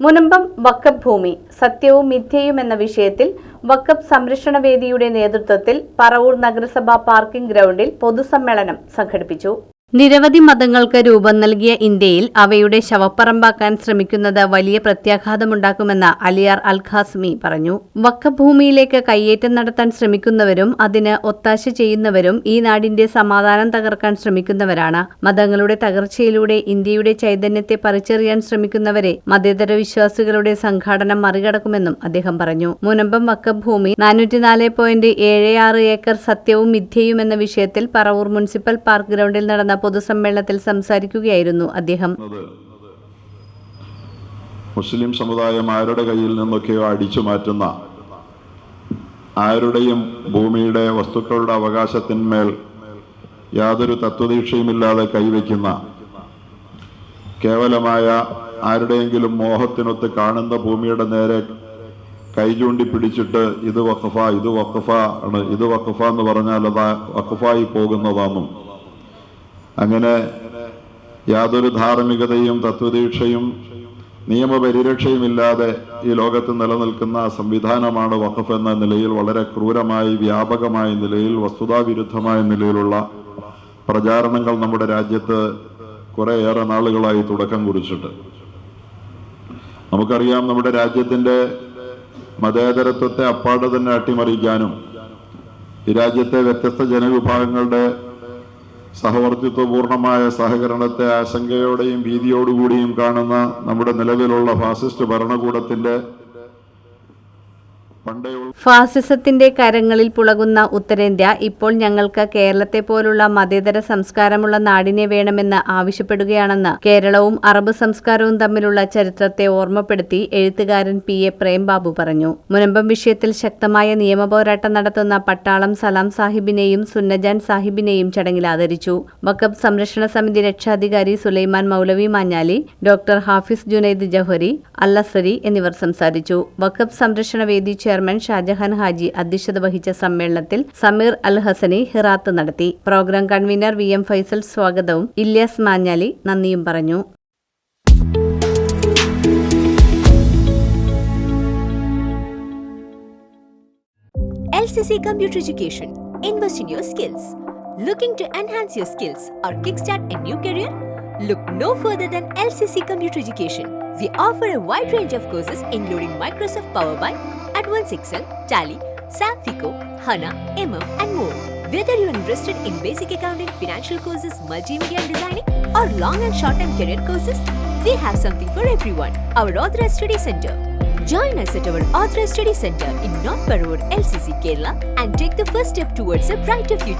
മുനമ്പം വക്കപ്പ് ഭൂമി സത്യവും മിഥ്യയും എന്ന വിഷയത്തിൽ വക്കപ്പ് സംരക്ഷണ വേദിയുടെ നേതൃത്വത്തിൽ പറവൂർ നഗരസഭാ പാർക്കിംഗ് ഗ്രൗണ്ടിൽ പൊതുസമ്മേളനം സംഘടിപ്പിച്ചു. നിരവധി മതങ്ങൾക്ക് രൂപം നൽകിയ ഇന്ത്യയിൽ അവയുടെ ശവപ്പറമ്പാക്കാൻ ശ്രമിക്കുന്നത് വലിയ പ്രത്യാഘാതമുണ്ടാക്കുമെന്ന് അലിയാർ അൽ ഖാസ്മി പറഞ്ഞു. വക്കഭൂമിയിലേക്ക് കയ്യേറ്റം നടത്താൻ ശ്രമിക്കുന്നവരും അതിന് ഒത്താശ ചെയ്യുന്നവരും ഈ നാടിന്റെ സമാധാനം തകർക്കാൻ ശ്രമിക്കുന്നവരാണ്. മതങ്ങളുടെ തകർച്ചയിലൂടെ ഇന്ത്യയുടെ ചൈതന്യത്തെ പറിച്ചെറിയാൻ ശ്രമിക്കുന്നവരെ മതേതര വിശ്വാസികളുടെ സംഘാടനം മറികടക്കുമെന്നും അദ്ദേഹം പറഞ്ഞു. മുനമ്പം വക്കഭൂമി നാനൂറ്റിനാല് പോയിന്റ് ഏഴ് ആറ് ഏക്കർ സത്യവും മിഥ്യയും എന്ന വിഷയത്തിൽ പറവൂർ മുനിസിപ്പൽ പാർക്ക് ഗ്രൗണ്ടിൽ നടന്ന പൊതുസമ്മേളനത്തിൽ സംസാരിക്കുകയായിരുന്നു അദ്ദേഹം. മുസ്ലിം സമുദായം ആരുടെ കയ്യിൽ നിന്നൊക്കെയോ അടിച്ചു മാറ്റുന്ന ആരുടെയും ഭൂമിയുടെ വസ്തുക്കളുടെ അവകാശത്തിന്മേൽ യാതൊരു തത്വദീക്ഷയുമില്ലാതെ കൈവയ്ക്കുന്ന കേവലമായ ആരുടെയെങ്കിലും മോഹത്തിനൊത്ത് കാണുന്ന ഭൂമിയുടെ നേരെ കൈ ചൂണ്ടി പിടിച്ചിട്ട് ഇത് വഖഫ ഇത് വഖഫ ആണ് ഇത് വഖഫ എന്ന് പറഞ്ഞാൽ അത് വഖഫായി പോകുന്നതാണെന്നും അങ്ങനെ യാതൊരു ധാർമ്മികതയും തത്വദീക്ഷയും നിയമപരിരക്ഷയുമില്ലാതെ ഈ ലോകത്ത് നിലനിൽക്കുന്ന സംവിധാനമാണ് വഖഫ് എന്ന നിലയിൽ വളരെ ക്രൂരമായി വ്യാപകമായ നിലയിൽ വസ്തുതാവിരുദ്ധമായ നിലയിലുള്ള പ്രചാരണങ്ങൾ നമ്മുടെ രാജ്യത്ത് കുറേയേറെ നാളുകളായി തുടക്കം കുറിച്ചിട്ട്. നമുക്കറിയാം നമ്മുടെ രാജ്യത്തിന്റെ മതേതരത്വത്തെ അപ്പാടെ തന്നെ അട്ടിമറിക്കാനും ഈ രാജ്യത്തെ വ്യത്യസ്ത ജനവിഭാഗങ്ങളുടെ സഹവർത്തിത്വപൂർണമായ സഹകരണത്തെ ആശങ്കയോടെയും ഭീതിയോടുകൂടിയും കാണുന്ന നമ്മുടെ നിലവിലുള്ള ഫാസിസ്റ്റ് ഭരണകൂടത്തിന്റെ ഫാസിസത്തിന്റെ കരങ്ങളിൽ പുളകുന്ന ഉത്തരേന്ത്യ ഇപ്പോൾ ഞങ്ങൾക്ക് കേരളത്തെ പോലുള്ള മതേതര സംസ്കാരമുള്ള നാടിനെ വേണമെന്ന് ആവശ്യപ്പെടുകയാണെന്ന് കേരളവും അറബ് സംസ്കാരവും തമ്മിലുള്ള ചരിത്രത്തെ ഓർമ്മപ്പെടുത്തി എഴുത്തുകാരൻ പി എ പ്രേംബാബു പറഞ്ഞു. മുനമ്പം വിഷയത്തിൽ ശക്തമായ നിയമപോരാട്ടം നടത്തുന്ന പട്ടാളം സലാം സാഹിബിനെയും സുന്നജാൻ സാഹിബിനെയും ചടങ്ങിൽ ആദരിച്ചു. വക്കബ് സംരക്ഷണ സമിതി രക്ഷാധികാരി സുലൈമാൻ മൗലവി മാഞ്ഞാലി ഡോക്ടർ ഹാഫിസ് ജുനൈദ് ജഹരി അല്ലസരി എന്നിവർ സംസാരിച്ചു. വക്കബ് സംരക്ഷണ വേദി ചെയർമാൻ ഷാജഹാൻ ഹാജി അധ്യക്ഷത വഹിച്ച സമ്മേളനത്തിൽ സമീർ അൽ ഹസനി ഹിറാത്ത് നടത്തി programme convener V M Faisal സ്വാഗതവും ഇല്യാസ് മാഞ്ഞാലി നന്ദിയും പറഞ്ഞു LCC Computer Education. Invest in your skills. Looking to enhance your skills or kickstart a new career? Look no further than LCC Computer Education. We offer a wide range of courses including Microsoft Power BI, Advanced Excel, Tally, SAP FICO, HANA, MM, and more. Whether you're interested in basic accounting, financial courses, multimedia and designing, or long and short-term career courses, we have something for everyone. Our Authorized Study Center. Join us at our Authorized Study Center in North Parur, LCC, Kerala, and take the first step towards a brighter future.